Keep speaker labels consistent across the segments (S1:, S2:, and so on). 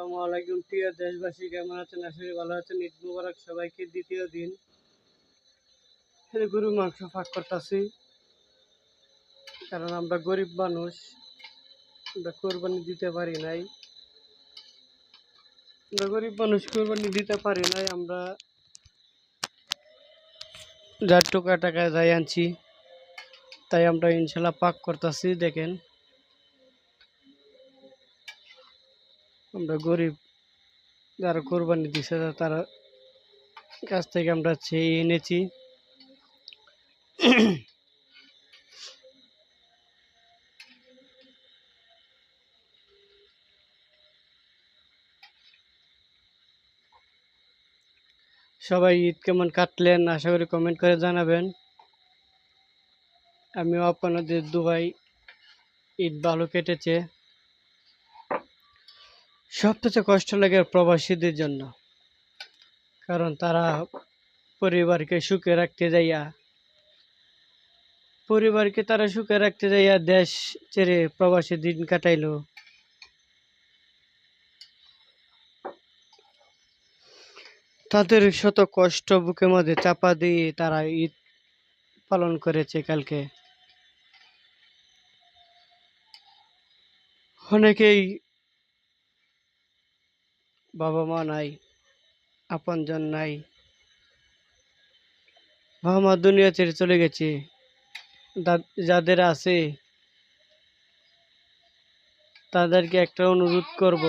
S1: আসসালামু আলাইকুম। প্রিয় দেশবাসী, কেমন আছেন? ভালো আছেন। ঈদ মুবারক সবাইকে। দ্বিতীয় দিন। গরু, মাংস ফাঁক করতেছি। কারণ আমরা গরিব মানুষ। আমরা কোরবানি দিতে পারি নাই। আমরা গরিব মানুষ, কোরবানি দিতে পারি নাই। আমরা যার টাকা টাকায় যাই আনছি, তাই আমরা ইনশাল্লাহ পাক করতেছি। দেখেন আমরা গরিব যারা কোরবানি দিছে, তার কাছ থেকে আমরা চেয়ে এনেছি। সবাই ঈদ কেমন কাটলেন, আশা করি কমেন্ট করে জানাবেন। আমিও আপনাদের দুবাই ঈদ ভালো কেটেছে। সবচেয়ে কষ্ট লাগে প্রবাসীদের জন্য। কারণ তারা পরিবারকে সুখে রাখতে যাইয়া, পরিবারকে তারা সুখে রাখতে যাইয়া দেশ ছেড়ে প্রবাসী দিন কাটাইলো। তাদের শত কষ্ট বুকের মধ্যে চাপা দিয়ে তারা ঈদ পালন করেছে কালকে। অনেকেই বাবা মা নাই, আপনজন নাই। বাবা মা দুনিয়া ছেড়ে চলে গেছে। যাদের আছে, তাদেরকে একটা অনুরোধ করব।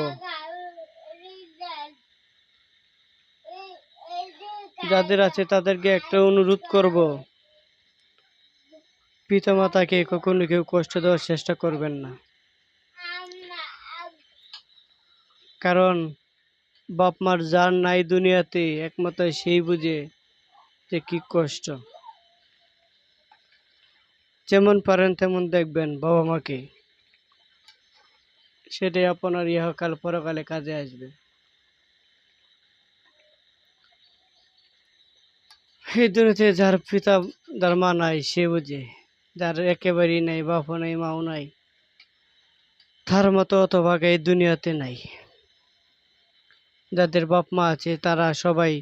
S1: যাদের আছে, তাদেরকে একটা অনুরোধ করব। পিতামাতাকে কখনো কেউ কষ্ট দেওয়ার চেষ্টা করবেন না। কারণ বাপ মার যার নাই দুনিয়াতে, একমাত্র সেই বুঝে যে কি কষ্ট। যেমন পারেন তেমন দেখবেন বাবা মাকে। সেটাই আপনার ইহকাল পরকালে কাজে আসবে। এই দুনিয়াতে যার পিতা, যার মা নাই, সে বুঝে। যার একেবারেই নাই, বাপও নাই, মাও নাই, তার মতো অত ভাগ এই দুনিয়াতে নাই। যাদের বাপ মা আছে, তারা সবাই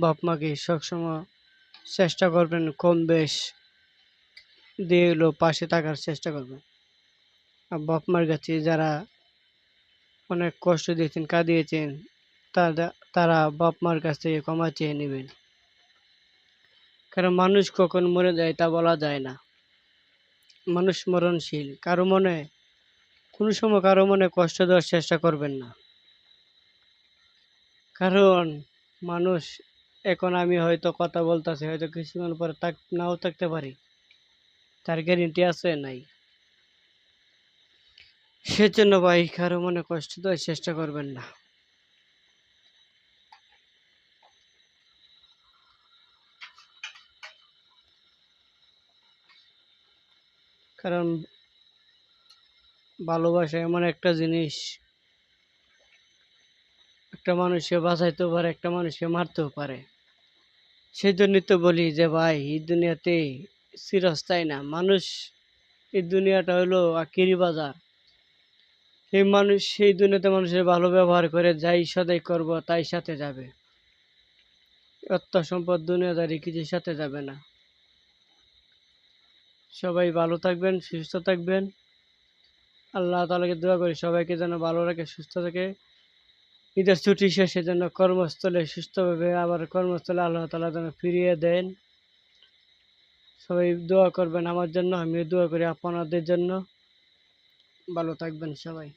S1: বাপ মাকে সবসময় চেষ্টা করবেন কম বেশ দিয়ে হলো পাশে থাকার চেষ্টা করবেন। আর বাপ মার কাছে যারা অনেক কষ্ট দিয়েছেন, কাঁদিয়েছেন, তারা তারা বাপ মার কাছ থেকে ক্ষমা চেয়ে নেবেন। কারণ মানুষ কখন মরে যায় তা বলা যায় না। মানুষ মরণশীল, কারও মনে, কোনো সময় কারও মনে কষ্ট দেওয়ার চেষ্টা করবেন না। কারণ মানুষ, এখন আমি হয়তো কথা বলতেছি, হয়তো কিছুক্ষণ পরে তাক নাও থাকতে পারি। তার গ্যারেন্টি আছে নাই। সেজন্য ভাই, কারও মনে কষ্ট দেওয়ার চেষ্টা করবেন না। কারণ ভালোবাসা এমন একটা জিনিস একটা মানুষকে বাঁচাইতেও পারে, একটা মানুষকে মারতেও পারে। সেই জন্যই তো বলি যে ভাই, এই দুনিয়াতে চিরস্থায়ী না। মানুষ, এই দুনিয়াটা হলো আকিরি বাজার। এই মানুষ, সেই দুনিয়াতে মানুষের ভালো ব্যবহার করে যাই সদাই করব, তাই সাথে যাবে। অর্থ সম্পদ দুনিয়াদারি কিছুর সাথে যাবে না। সবাই ভালো থাকবেন, সুস্থ থাকবেন। আল্লাহ তালাকে দোয়া করি সবাইকে যেন ভালো রাখে, সুস্থ থাকে। ঈদের ছুটি শেষে যেন কর্মস্থলে সুস্থভাবে আবার কর্মস্থলে আল্লাহ তালা যেন ফিরিয়ে দেন। সবাই দোয়া করবেন আমার জন্য, আমিও দোয়া করি আপনাদের জন্য। ভালো থাকবেন সবাই।